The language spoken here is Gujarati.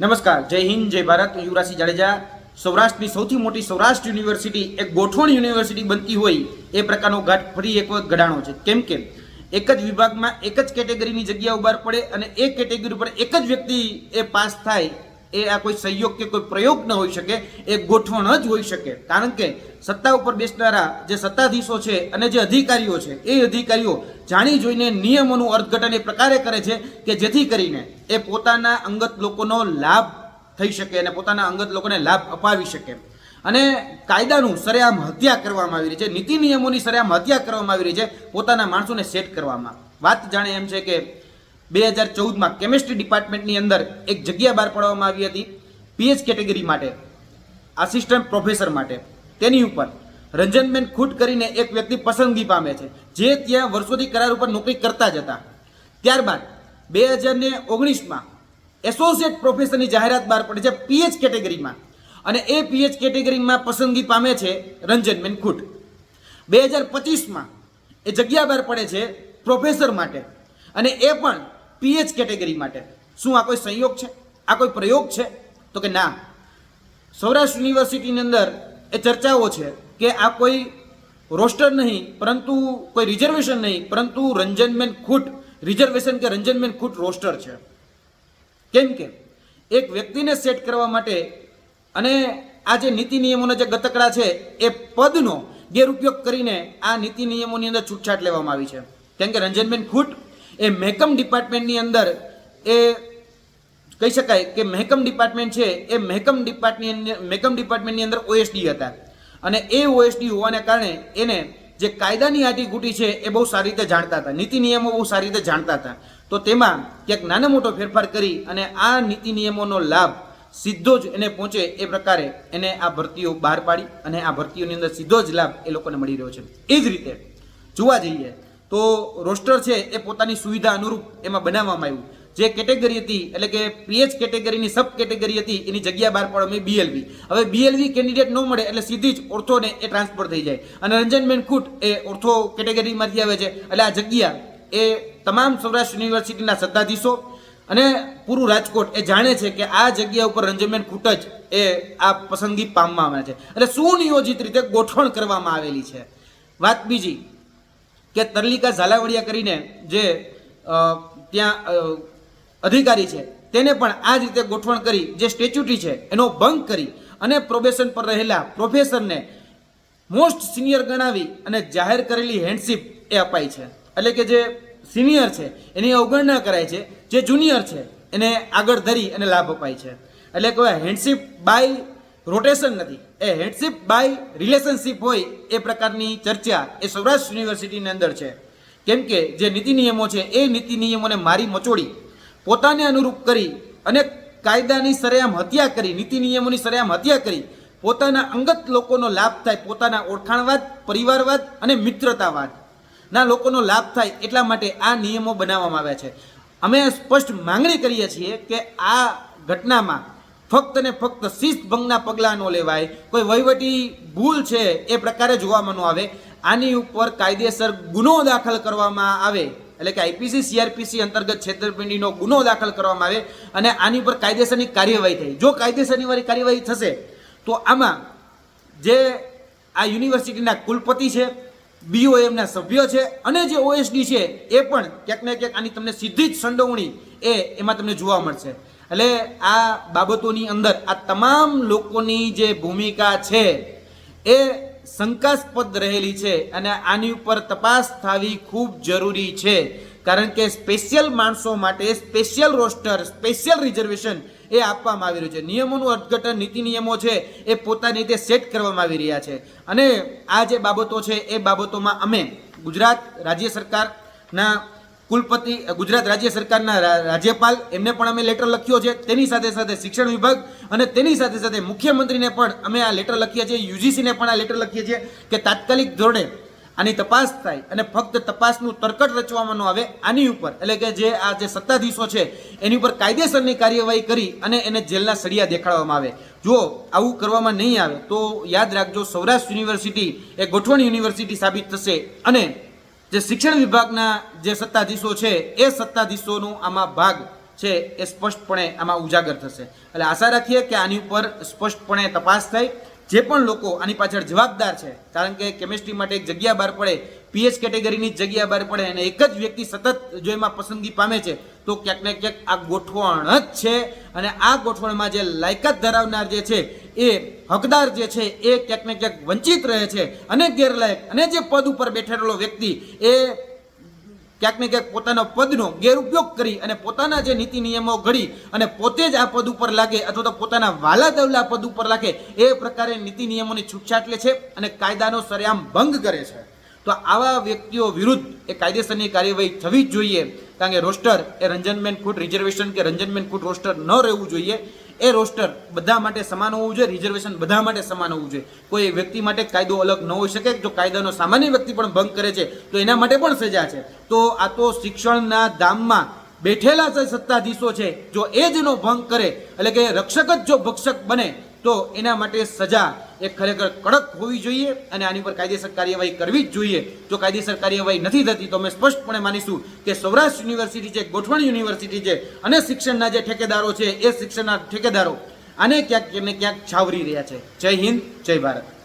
નમસ્કાર, જય હિન્દ, જય ભારત યુવરાજસિંહ જાડેજા. સૌરાષ્ટ્રની સૌથી મોટી સૌરાષ્ટ્ર યુનિવર્સિટી, એક ગોઠવણ યુનિવર્સિટી બનતી હોય, એ પ્રકારનો ઘાટ ફરી એક વખત ઘડાણો છે. કેમ કે એક જ વિભાગમાં એક જ કેટેગરીની જગ્યા ઉભાર પડે અને એ કેટેગરી પર એક જ વ્યક્તિ એ પાસ થાય એ આ કોઈ સંયોગ કે કોઈ પ્રયોગ ન હોઈ શકે, એ ગોઠવણ જ હોઈ શકે. કારણ કે સત્તા ઉપર બેસનારા જે સત્તાધીશો છે અને જે અધિકારીઓ છે, એ અધિકારીઓ જાણી જોઈને નિયમોનું અર્થઘટન એ પ્રકારે કરે છે કે જેથી કરીને એ પોતાના અંગત લોકોનો લાભ થઈ શકે અને પોતાના અંગત લોકોને લાભ અપાવી શકે. અને કાયદાનું સરેઆમ હત્યા કરવામાં આવી રહી છે, નીતિ નિયમોની સરેઆમ હત્યા કરવામાં આવી રહી છે પોતાના માણસોને સેટ કરવામાં. વાત જાણે એમ છે કે બે હજાર ચૌદમાં કેમિસ્ટ્રી ડિપાર્ટમેન્ટની અંદર એક જગ્યા બહાર પાડવામાં આવી હતી, પીએચ કેટેગરી માટે, આસિસ્ટન્ટ પ્રોફેસર માટે. તેની ઉપર રંજનબેન ખૂટ કરીને એક વ્યક્તિ પસંદગી પામે છે, જે ત્યાં વર્ષોથી કરાર ઉપર નોકરી કરતા જ હતા. ત્યારબાદ બે હજાર ને ઓગણીસમાં એસોસિએટ પ્રોફેસરની જાહેરાત બહાર પડે છે પીએચ કેટેગરીમાં અને એ પીએચ કેટેગરીમાં પસંદગી પામે છે રંજનબેન ખૂટ. બે હજાર પચીસમાં એ જગ્યા બહાર પડે છે પ્રોફેસર માટે અને એ પણ પીએચ કેટેગરી માટે. શું આ કોઈ સંયોગ છે? આ કોઈ પ્રયોગ છે? તો કે ના. સૌરાષ્ટ્ર યુનિવર્સિટીની અંદર એ ચર્ચાઓ છે કે આ કોઈ રોસ્ટર નહીં, પરંતુ કોઈ રિઝર્વેશન નહીં, પરંતુ રંજનબેન ખૂટ, રિઝર્વેશન કે રંજનબેન ખૂટ રોસ્ટર છે. કેમ કે એક વ્યક્તિને સેટ કરવા માટે અને આ જે નીતિ નિયમોના જે ગતકડા છે, એ પદનો ગેરઉપયોગ કરીને આ નીતિ નિયમોની અંદર છૂટછાટ લેવામાં આવી છે. કેમ કે રંજનબેન ખૂટ એ મહેકમ ડિપાર્ટમેન્ટની અંદર એ કહી શકાય કે મહેકમ ડિપાર્ટમેન્ટ છે, એ મહેકમ ડિપાર્ટમેન્ટ મહેકમ ડિપાર્ટમેન્ટની અંદર ઓએસડી હતા. અને એ ઓએસડી હોવાને કારણે એને જે કાયદાની આટીગુટી છે, એ બહુ સારી રીતે જાણતા હતા. નીતિ નિયમો બહુ સારી રીતે જાણતા હતા. તો તેમાં ક્યાંક નાનો મોટો ફેરફાર કરી અને આ નીતિ નિયમોનો લાભ સીધો જ એને પહોંચે એ પ્રકારે એને આ ભરતીઓ બહાર પાડી અને આ ભરતીઓની અંદર સીધો જ લાભ એ લોકોને મળી રહ્યો છે. એ જ રીતે જોવા જઈએ તો રોસ્ટર છે એ પોતાની સુવિધા અનુરૂપ એમાં બનાવવામાં આવ્યું. જે કેટેગરી હતી, એટલે કે પીએચ કેટેગરીની સબ કેટેગરી હતી, એની જગ્યા બહાર પાડવામાં બીએલવી હવે બીએલવી કેન્ડિડેટ ન મળે એટલે સીધી જ ઓર્થોને એ ટ્રાન્સફર થઈ જાય. અને રંજનબેન ખૂટ એ ઓર્થો કેટેગરીમાંથી આવે છે. એટલે આ જગ્યા એ તમામ સૌરાષ્ટ્ર યુનિવર્સિટીના સત્તાધીશો અને પૂરું રાજકોટ એ જાણે છે કે આ જગ્યા ઉપર રંજનબેન ખૂટ જ એ આ પસંદગી પામવામાં આવે છે. એટલે સુનિયોજિત રીતે ગોઠવણ કરવામાં આવેલી છે. વાત બીજી કે તરલિકા ઝાલાવડિયા કરીને જે ત્યાં અધિકારી છે, તેને પણ આ જ રીતે ગોઠવણ કરી, જે સ્ટેચ્યુટી છે, એનો ભંગ કરી અને પ્રોબેશન પર રહેલા પ્રોફેસરને મોસ્ટ સિનિયર ગણાવી અને જાહેર કરેલી હેન્ડશીપ એ અપાઈ છે. એટલે કે જે સિનિયર છે, એની અવગણના કરાય છે, જે જુનિયર છે, એને આગળ ધરી અને લાભ અપાય છે. એટલે કે હેન્ડશીપ બાય રોટેશન નથી. એ હેડશિપ બાય રિલેશનશીપ હોય એ પ્રકારની ચર્ચા એ સૌરાષ્ટ્ર યુનિવર્સિટીની અંદર છે. કેમ કે જે નીતિ નિયમો છે, એ નીતિ નિયમોને મારી મચોડી, પોતાને અનુરૂપ કરી અને કાયદાની સરેઆમ હત્યા કરી, નીતિ નિયમોની સરેઆમ હત્યા કરી, પોતાના અંગત લોકોનો લાભ થાય પોતાના ઓળખાણવાદ, પરિવારવાદ અને મિત્રતાવાદ. ના લોકોનો લાભ થાય એટલા માટે આ નિયમો બનાવવામાં આવ્યા છે. અમે સ્પષ્ટ માંગણી કરીએ છીએ કે આ ઘટનામાં ફક્ત ને ફક્ત શિસ્ત ભંગના પગલાં ન લેવાય. કોઈ વહીવટી ભૂલ છે એ પ્રકારે જોવામાં ન આવે. આની ઉપર કાયદેસર ગુનો દાખલ કરવામાં આવે. એટલે કે આઈપીસી, સીઆરપીસી અંતર્ગત છેતરપિંડીનો ગુનો દાખલ કરવામાં આવે અને આની ઉપર કાયદેસરની કાર્યવાહી થાય જો કાયદેસરની વાળી કાર્યવાહી થશે, તો આમાં જે આ યુનિવર્સિટીના કુલપતિ છે બીઓએમના સભ્ય છે અને જે ઓએસડી છે, એ પણ ક્યાંક ને ક્યાંક આની તમને સીધી જ સંડોવણી એ એમાં તમને જોવા મળશે. એટલે આ બાબતોની અંદર આ તમામ લોકોની જે ભૂમિકા છે, એ શંકાસ્પદ રહેલી છે અને આની ઉપર તપાસ થવી ખૂબ જરૂરી છે. કારણ કે સ્પેશિયલ માણસો માટે સ્પેશિયલ રોસ્ટર, સ્પેશિયલ રિઝર્વેશન એ આપવામાં આવી રહ્યું છે. નિયમોનું અર્થઘટન, નીતિ નિયમો છે એ પોતાની રીતે સેટ કરવામાં આવી રહ્યા છે. અને આ જે બાબતો છે, એ બાબતોમાં અમે ગુજરાત રાજ્ય સરકારના કુલપતિ ગુજરાત રાજ્ય સરકારના રાજ્યપાલ, એમને પણ અમે લેટર લખ્યો છે. તેની સાથે સાથે શિક્ષણ વિભાગ અને તેની સાથે સાથે મુખ્યમંત્રીને પણ અમે આ લેટર લખીએ છીએ. યુજીસીને પણ આ લેટર લખીએ છીએ કે તાત્કાલિક ધોરણે આની તપાસ થાય અને ફક્ત તપાસનું તરકટ રચવામાં ન આવે આની ઉપર. એટલે કે જે આ જે સત્તાધીશો છે, એની ઉપર કાયદેસરની કાર્યવાહી કરી અને એને જેલના સળિયા દેખાડવામાં આવે. જો આવું કરવામાં નહીં આવે, તો યાદ રાખજો સૌરાષ્ટ્ર યુનિવર્સિટી એ ગોઠવણ યુનિવર્સિટી સાબિત થશે અને જે શિક્ષણ વિભાગના જે સત્તાધીશો છે, એ સત્તાધીશોનો આમાં ભાગ છે એ સ્પષ્ટપણે આમાં ઉજાગર થશે. એટલે આશા રાખીએ કે આની ઉપર સ્પષ્ટપણે તપાસ થાય જે પણ લોકો આની પાછળ જવાબદાર છે, કારણ કે કેમિસ્ટ્રી માટે એક જગ્યા બહાર પડે પીએચ કેટેગરીની જ જગ્યા બહાર પડે અને એક જ વ્યક્તિ સતત જો એમાં પસંદગી પામે છે, તો ક્યાંક ને ક્યાંક આ ગોઠવણ જ છે અને આ ગોઠવણમાં જે લાયકાત ધરાવનાર જે છે, એ હકદાર જે છે, એ ક્યાંક ને ક્યાંક વંચિત રહે છે અને ગેરલાયક અને જે પદ ઉપર બેઠેલો વ્યક્તિ, એ ક્યાંક ને ક્યાંક પોતાના પદનો ગેરઉપયોગ કરી અને પોતાના જે નીતિ નિયમો ઘડી અને પોતે જ આ પદ ઉપર લાગે અથવા તો પોતાના વાલા દવલા પદ ઉપર લાગે, એ પ્રકારે નીતિ નિયમોની છૂટછાટ લે છે અને કાયદાનો સરેઆમ ભંગ કરે છે. તો આવા વ્યક્તિઓ વિરુદ્ધ એ કાયદેસરની કાર્યવાહી થવી જ જોઈએ. કારણ કે રોસ્ટર એ રંજનબેન ફૂટ રિઝર્વેશન કે રંજનબેન ફૂટ રોસ્ટર ન રહેવું જોઈએ. એ રોસ્ટર બધા માટે સમાન હોવું જોઈએ રિઝર્વેશન બધા માટે સમાન હોવું જોઈએ. કોઈ વ્યક્તિ માટે કાયદો અલગ ન હોઈ શકે, જો કાયદાનો સામાન્ય વ્યક્તિ પણ ભંગ કરે છે, તો એના માટે પણ સજા છે. તો આ તો શિક્ષણના ધામમાં બેઠેલા સત્તાધીશો છે, જો એ જ એનો ભંગ કરે, એટલે કે રક્ષક જ જો ભક્ષક બને તો એના માટે સજા એ ખરેખર કડક હોવી જોઈએ અને આની પર કાયદેસર કાર્યવાહી કરવી જ જોઈએ. જો કાયદેસર કાર્યવાહી નથી થતી, તો અમે સ્પષ્ટપણે માનીશું કે સૌરાષ્ટ્ર યુનિવર્સિટી છે, ગોઠવણ યુનિવર્સિટી છે અને શિક્ષણના જે ઠેકેદારો છે, એ શિક્ષણના ઠેકેદારો આને ક્યાંક ને ક્યાંક છાવરી રહ્યા છે. જય હિન્દ, જય ભારત.